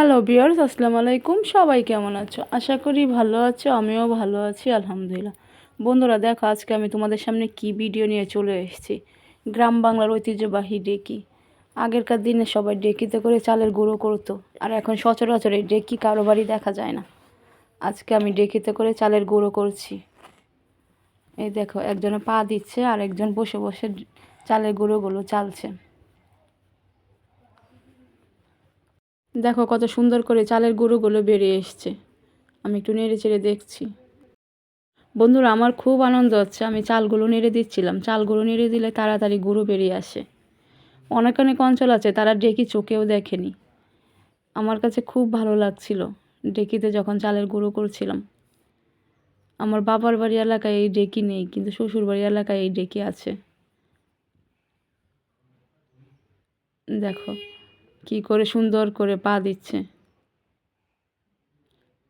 Hello বিয়ার্স আসসালামু আলাইকুম। সবাই কেমন আছো? আশা করি ভালো আছো, আমিও ভালো আছি, আলহামদুলিল্লাহ। বন্ধুরা, দেখো, আজকে আমি তোমাদের সামনে কি ভিডিও নিয়ে চলে এসেছি? গ্রাম বাংলার ঐতিহ্যবাহী ডেকি। আগেরকার দিনে সবাই ডেকিতে করে চালের গুঁড়ো করতো, আর এখন সচরাচর এই ডেকি কারও বাড়ি দেখা যায় না। আজকে আমি ডেকিতে করে চালের গুঁড়ো করছি। এই দেখো, একজনে পা দিচ্ছে আর একজন বসে বসে চালের গুঁড়োগুলো চালছে। দেখো কত সুন্দর করে চালের গুঁড়োগুলো বেরিয়ে এসছে। আমি একটু নেড়ে চেড়ে দেখছি। বন্ধুরা, আমার খুব আনন্দ হচ্ছে। আমি চালগুলো নেড়ে দিচ্ছিলাম। চালগুলো নেড়ে দিলে তাড়াতাড়ি গুঁড়ো বেরিয়ে আসে। অনেক অনেক অঞ্চল আছে, তারা ডেকি চোখেও দেখেনি। আমার কাছে খুব ভালো লাগছিল ডেকিতে যখন চালের গুঁড়ো করছিলাম। আমার বাবার বাড়ি এলাকায় এই ডেকি নেই, কিন্তু শ্বশুর বাড়ি এলাকায় এই ডেকি আছে। দেখো কি করে সুন্দর করে পা দিচ্ছে?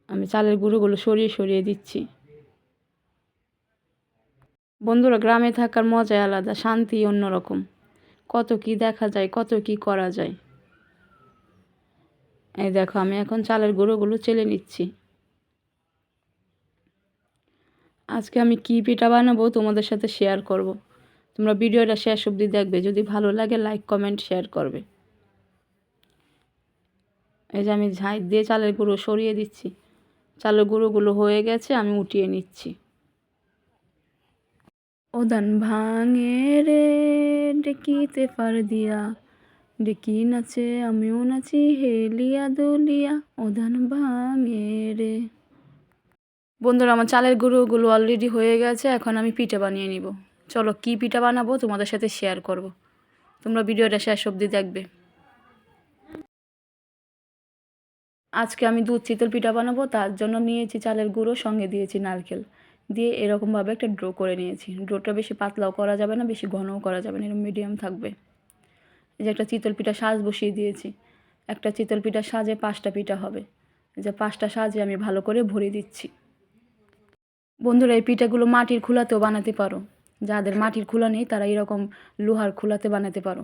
আমি চালের গুঁড়োগুলো সরিয়ে সরিয়ে দিচ্ছি। বন্ধুরা, গ্রামে থাকার মজাই আলাদা শান্তি অন্যরকম। কত কি দেখা যায়, কত কি করা যায়। এই দেখো, আমি এখন চালের গুঁড়োগুলো চেলে নিচ্ছি। আজকে আমি কি পিঠা বানাবো তোমাদের সাথে শেয়ার করব। তোমরা ভিডিওটা শেষ অবধি দেখবে। যদি ভালো লাগে লাইক কমেন্ট শেয়ার করবে। এই যে আমি ঝাঁই দিয়ে চালের গুঁড়ো সরিয়ে দিচ্ছি। চালের গুঁড়োগুলো হয়ে গেছে, আমি উঠিয়ে নিচ্ছি। ওদান ভাঙে রে ডেকিতে পার দিয়া। ডেকি নাচে, আমিও নাচি হেলিয়া দলিয়া ওদান ভাঙে রে। বন্ধুরা, আমার চালের গুঁড়োগুলো অলরেডি হয়ে গেছে, এখন আমি পিঠে বানিয়ে নিব। চলো কি পিঠা বানাবো তোমাদের সাথে শেয়ার করব। তোমরা ভিডিওটা শেষ অবধি দেখবে। আজকে আমি দুধ চিতল পিঠা বানাবো, তার জন্য নিয়েছি চালের গুঁড়ো, সঙ্গে দিয়েছি নারকেল। দিয়ে এরকমভাবে একটা ড্রো করে নিয়েছি। ড্রোটা বেশি পাতলাও করা যাবে না, বেশি ঘনও করা যাবে না, এরকম মিডিয়াম থাকবে। এই যে একটা চিতল পিঠা সাজ বসিয়ে দিয়েছি। একটা চিতল পিঠা সাজে পাঁচটা পিঠা হবে। এই যে পাঁচটা সাজে আমি ভালো করে ভরে দিচ্ছি। বন্ধুরা, এই পিঠাগুলো মাটির খোলাতেও বানাতে পারো। যাদের মাটির খোলা নেই, তারা এরকম লোহার খোলাতে বানাতে পারো।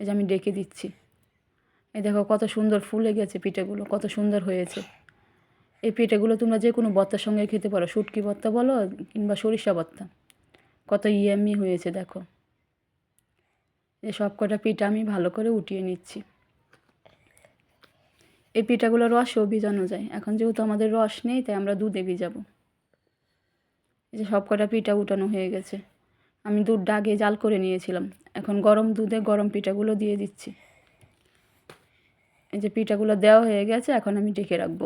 এই যে আমি ডেকে দিচ্ছি। এই দেখো কত সুন্দর ফুলে গেছে পিঠেগুলো, কত সুন্দর হয়েছে। এই পিঠেগুলো তোমরা যে কোনো ভর্তার সঙ্গে খেতে পারো, শুটকি ভর্তা বলো কিংবা সরিষা ভর্তা কত ইয়ামি হয়েছে দেখো। এই সব কটা পিঠা আমি ভালো করে উঠিয়ে নিচ্ছি। এই পিঠাগুলো রসেও ভিজানো যায়। এখন যেহেতু আমাদের রস নেই, তাই আমরা দুধে ভিজাবো। এই যে সব কটা পিঠা উঠানো হয়ে গেছে। আমি দুধ ডাগে জাল করে নিয়েছিলাম। এখন গরম দুধে গরম পিঠাগুলো দিয়ে দিচ্ছি। এই যে পিঠাগুলো দেওয়া হয়ে গেছে এখন আমি ডেকে রাখব।